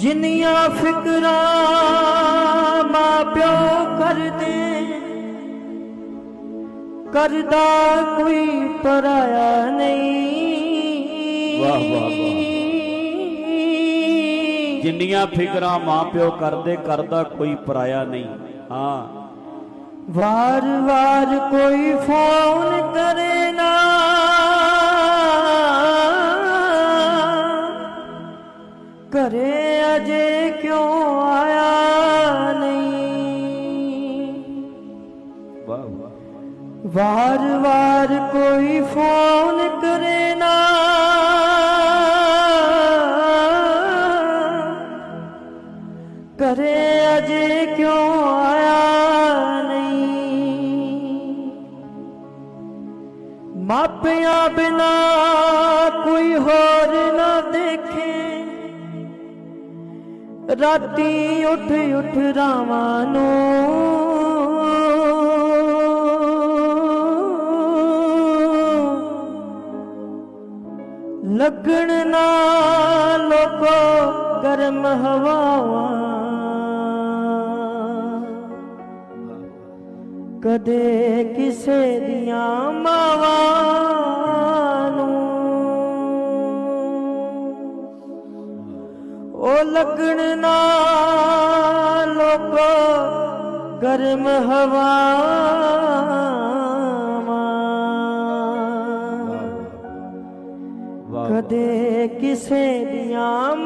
ਜਿੰਨੀਆਂ ਫਿਕਰਾਂ ਮਾਂ ਪਿਓ ਕਰਦੇ ਕਰਦਾ ਕੋਈ ਪਰਾਇਆ ਨਹੀਂ। ਵਾਹ, ਵਾਹ, ਵਾਹ। ਜਿੰਨੀਆਂ ਫਿਕਰਾਂ ਮਾਪਿਓ ਕਰਦੇ ਕਰਦਾ ਕੋਈ ਪਰਾਇਆ ਨਹੀਂ। ਹਾਂ। ਵਾਰ ਵਾਰ ਕੋਈ ਫੋਨ ਕਰੇ ਨਾ। ਘਰੇ ਅਜੇ ਕਿਉਂ ਆਇਆ ਨਹੀਂ? ਵਾਹ ਵਾਰ ਵਾਰ ਕੋਈ ਫੋਨ ਕਰੇ ਨਾ। ਕਰੇ ਅਜੇ ਕਿਉਂ ਆਇਆ ਨਹੀਂ? ਮਾਪਿਆਂ ਬਿਨਾ ਰਾਤੀ ਉੱਠ ਉੱਠ ਰਾਵਾਂ ਨੂੰ। ਲੱਗਣ ਨਾ ਲੋਕੋ ਗਰਮ ਹਵਾਵਾਂ। ਕਦੇ ਕਿਸੇ ਦੀਆਂ ਮਾਵਾਂ ਲੱਗਣ ਨਾ ਲੋਕੋ ਗਰਮ ਹਵਾਵਾਂ। ਕਦੇ ਕਿਸੇ ਦੀਆਂ